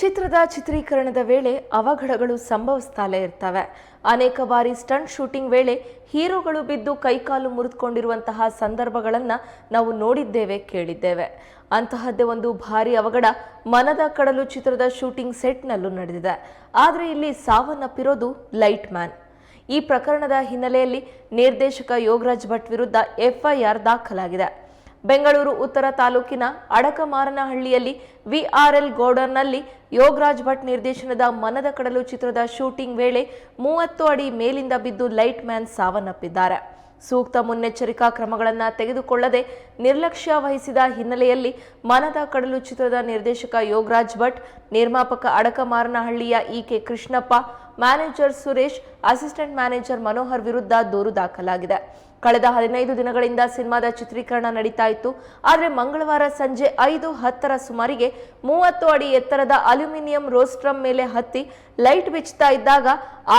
ಚಿತ್ರದ ಚಿತ್ರೀಕರಣದ ವೇಳೆ ಅವಘಡಗಳು ಸಂಭವಿಸ್ತಾಲೇ ಇರ್ತವೆ. ಅನೇಕ ಬಾರಿ ಸ್ಟಂಟ್ ಶೂಟಿಂಗ್ ವೇಳೆ ಹೀರೋಗಳು ಬಿದ್ದು ಕೈಕಾಲು ಮುರಿದುಕೊಂಡಿರುವಂತಹ ಸಂದರ್ಭಗಳನ್ನು ನಾವು ನೋಡಿದ್ದೇವೆ, ಕೇಳಿದ್ದೇವೆ. ಅಂತಹದ್ದೇ ಒಂದು ಭಾರಿ ಅವಘಡ ಮನದ ಕಡಲು ಚಿತ್ರದ ಶೂಟಿಂಗ್ ಸೆಟ್ನಲ್ಲೂ ನಡೆದಿದೆ. ಆದರೆ ಇಲ್ಲಿ ಸಾವನ್ನಪ್ಪಿರೋದು ಲೈಟ್ ಮ್ಯಾನ್. ಈ ಪ್ರಕರಣದ ಹಿನ್ನೆಲೆಯಲ್ಲಿ ನಿರ್ದೇಶಕ ಯೋಗರಾಜ್ ಭಟ್ ವಿರುದ್ಧ ಎಫ್ಐಆರ್ ದಾಖಲಾಗಿದೆ. ಬೆಂಗಳೂರು ಉತ್ತರ ತಾಲೂಕಿನ ಅಡಕಮಾರನಹಳ್ಳಿಯಲ್ಲಿ ವಿಆರ್ಎಲ್ ಗೋಡರ್ನಲ್ಲಿ ಯೋಗರಾಜ್ ಭಟ್ ನಿರ್ದೇಶನದ ಮನದ ಕಡಲು ಚಿತ್ರದ ಶೂಟಿಂಗ್ ವೇಳೆ ಮೂವತ್ತು ಅಡಿ ಮೇಲಿಂದ ಬಿದ್ದು ಲೈಟ್ ಮ್ಯಾನ್ ಸಾವನ್ನಪ್ಪಿದ್ದಾರೆ. ಸೂಕ್ತ ಮುನ್ನೆಚ್ಚರಿಕಾ ಕ್ರಮಗಳನ್ನು ತೆಗೆದುಕೊಳ್ಳದೆ ನಿರ್ಲಕ್ಷ್ಯ ವಹಿಸಿದ ಹಿನ್ನೆಲೆಯಲ್ಲಿ ಮನದ ಕಡಲು ಚಿತ್ರದ ನಿರ್ದೇಶಕ ಯೋಗರಾಜ್ ಭಟ್, ನಿರ್ಮಾಪಕ ಅಡಕಮಾರನಹಳ್ಳಿಯ E K Krishnappa, manager Suresh, assistant manager Manohar ವಿರುದ್ಧ ದೂರು ದಾಖಲಾಗಿದೆ. ಕಳೆದ ಹದಿನೈದು ದಿನಗಳಿಂದ ಸಿನಿಮಾದ ಚಿತ್ರೀಕರಣ ನಡೀತಾ ಇತ್ತು. ಆದರೆ ಮಂಗಳವಾರ ಸಂಜೆ ಐದು ಹತ್ತರ ಸುಮಾರಿಗೆ ಮೂವತ್ತು ಅಡಿ ಎತ್ತರದ ಅಲ್ಯೂಮಿನಿಯಂ ರೋಸ್ಟ್ರಮ್ ಮೇಲೆ ಹತ್ತಿ ಲೈಟ್ ಬಿಚ್ಚುತ್ತಾ ಇದ್ದಾಗ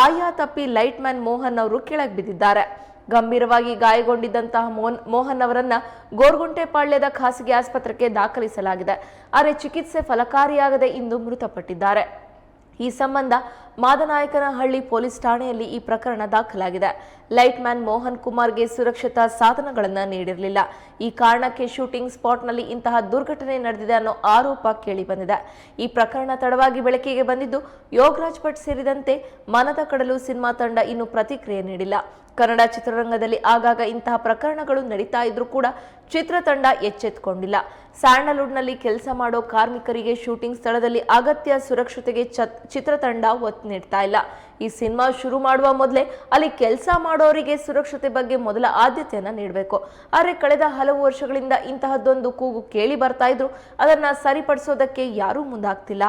ಆಯಾ ತಪ್ಪಿ ಲೈಟ್ ಮ್ಯಾನ್ ಮೋಹನ್ ಅವರು ಕೆಳಗೆ ಬಿದ್ದಿದ್ದಾರೆ. ಗಂಭೀರವಾಗಿ ಗಾಯಗೊಂಡಿದ್ದಂತಹ ಮೋಹನ್ ಮೋಹನ್ ಅವರನ್ನ ಗೋರ್ಗುಂಟೆಪಾಳ್ಯದ ಖಾಸಗಿ ಆಸ್ಪತ್ರೆಗೆ ದಾಖಲಿಸಲಾಗಿದೆ. ಆದರೆ ಚಿಕಿತ್ಸೆ ಫಲಕಾರಿಯಾಗದೆ ಇಂದು ಮೃತಪಟ್ಟಿದ್ದಾರೆ. ಈ ಸಂಬಂಧ ಮಾದನಾಯಕನಹಳ್ಳಿ ಪೊಲೀಸ್ ಠಾಣೆಯಲ್ಲಿ ಈ ಪ್ರಕರಣ ದಾಖಲಾಗಿದೆ. ಲೈಟ್ ಮ್ಯಾನ್ ಮೋಹನ್ ಕುಮಾರ್ಗೆ ಸುರಕ್ಷತಾ ಸಾಧನಗಳನ್ನು ನೀಡಿರಲಿಲ್ಲ. ಈ ಕಾರಣಕ್ಕೆ ಶೂಟಿಂಗ್ ಸ್ಪಾಟ್ನಲ್ಲಿ ಇಂತಹ ದುರ್ಘಟನೆ ನಡೆದಿದೆ ಅನ್ನೋ ಆರೋಪ ಕೇಳಿಬಂದಿದೆ ಈ ಪ್ರಕರಣ ತಡವಾಗಿ ಬೆಳಕಿಗೆ ಬಂದಿದ್ದು ಯೋಗರಾಜ್ ಭಟ್ ಸೇರಿದಂತೆ ಮನದ ಕಡಲು ಸಿನಿಮಾ ತಂಡ ಇನ್ನೂ ಪ್ರತಿಕ್ರಿಯೆ ನೀಡಿಲ್ಲ. ಕನ್ನಡ ಚಿತ್ರರಂಗದಲ್ಲಿ ಆಗಾಗ ಇಂತಹ ಪ್ರಕರಣಗಳು ನಡೀತಾ ಇದ್ರೂ ಕೂಡ ಚಿತ್ರತಂಡ ಎಚ್ಚೆತ್ತುಕೊಂಡಿಲ್ಲ ಸ್ಯಾಂಡಲ್ವುಡ್ನಲ್ಲಿ ಕೆಲಸ ಮಾಡೋ ಕಾರ್ಮಿಕರಿಗೆ ಶೂಟಿಂಗ್ ಸ್ಥಳದಲ್ಲಿ ಅಗತ್ಯ ಸುರಕ್ಷತೆಗೆ ಚಿತ್ರತಂಡ ಚಿತ್ರತಂಡ ಒತ್ತು ನೀಡ್ತಾ ಇಲ್ಲ. ಈ ಸಿನಿಮಾ ಶುರು ಮಾಡುವ ಮೊದಲೇ ಅಲ್ಲಿ ಕೆಲಸ ಮಾಡೋರಿಗೆ ಸುರಕ್ಷತೆ ಬಗ್ಗೆ ಮೊದಲ ಆದ್ಯತೆಯನ್ನ ನೀಡಬೇಕು. ಆದರೆ ಕಳೆದ ಹಲವು ವರ್ಷಗಳಿಂದ ಇಂತಹದ್ದೊಂದು ಕೂಗು ಕೇಳಿ ಬರ್ತಾ ಇದ್ರು. ಅದನ್ನ ಸರಿಪಡಿಸೋದಕ್ಕೆ ಯಾರೂ ಮುಂದಾಗ್ತಿಲ್ಲ.